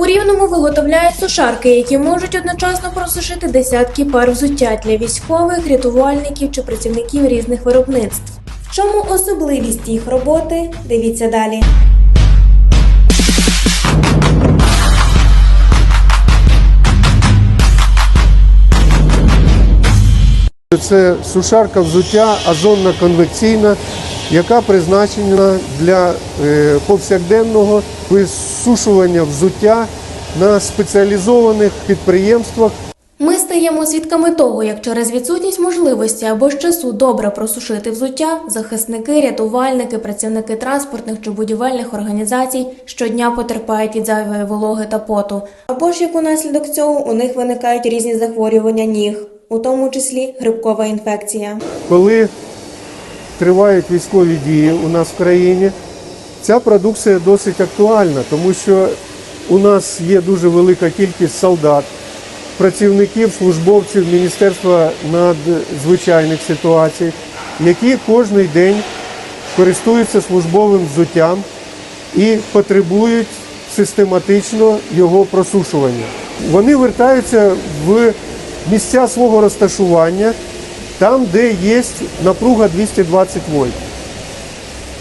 У Рівному виготовляють сушарки, які можуть одночасно просушити десятки пар взуття для військових, рятувальників чи працівників різних виробництв. В чому особливість їх роботи? Дивіться далі. Це сушарка взуття озонна конвекційна, яка призначена для е, повсякденного висушування взуття на спеціалізованих підприємствах. Ми стаємо свідками того, як через відсутність можливості або ж часу добре просушити взуття, захисники, рятувальники, працівники транспортних чи будівельних організацій щодня потерпають від зайвої вологи та поту. Або ж як у наслідок цього у них виникають різні захворювання ніг, у тому числі грибкова інфекція. Коли тривають військові дії у нас в країні, ця продукція досить актуальна, тому що у нас є дуже велика кількість солдат, працівників, службовців Міністерства надзвичайних ситуацій, які кожен день користуються службовим взуттям і потребують систематично його просушування. Вони вертаються в місця свого розташування, там, де є напруга 220 вольт.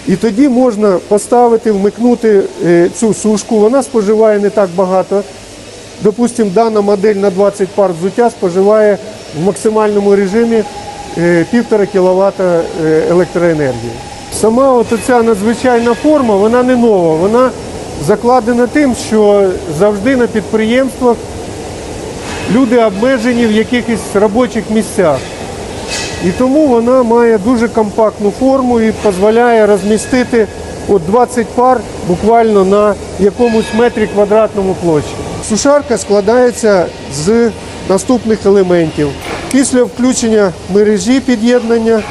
І тоді можна поставити, вмикнути е, цю сушку. Вона споживає не так багато. Допустимо, дана модель на 20 пар взуття споживає в максимальному режимі е, 1,5 кВт електроенергії. Сама от ця надзвичайна форма, вона не нова, вона закладена тим, що завжди на підприємствах люди обмежені в якихось робочих місцях. І тому вона має дуже компактну форму і дозволяє розмістити от 20 пар буквально на якомусь метрі квадратному площі. Сушарка складається з наступних елементів. Після включення мережі під'єднання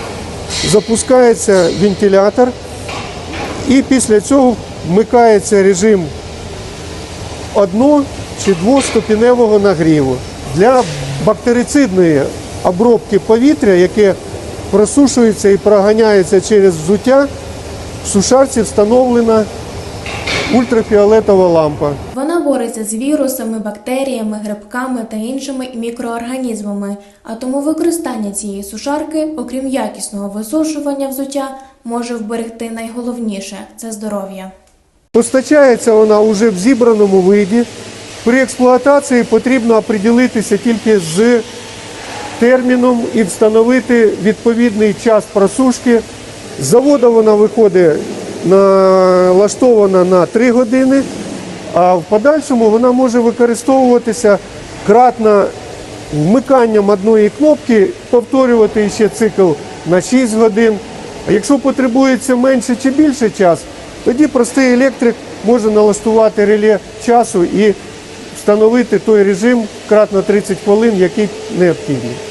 запускається вентилятор і після цього вмикається режим одно- чи двоступеневого нагріву. Для бактерицидної обробки повітря, яке просушується і проганяється через взуття, в сушарці встановлена ультрафіолетова лампа. Вона бореться з вірусами, бактеріями, грибками та іншими мікроорганізмами. А тому використання цієї сушарки, окрім якісного висушування взуття, може вберегти найголовніше це здоров'я. Постачається вона вже в зібраному виді. При експлуатації потрібно оприділитися тільки з терміном і встановити відповідний час просушки. З заводу вона виходить налаштована на 3 години, а в подальшому вона може використовуватися кратно вмиканням одної кнопки, повторювати ще цикл на 6 годин. А якщо потребується менше чи більше час, тоді простий електрик може налаштувати реле часу і встановити той режим кратно 30 хвилин, який необхідний.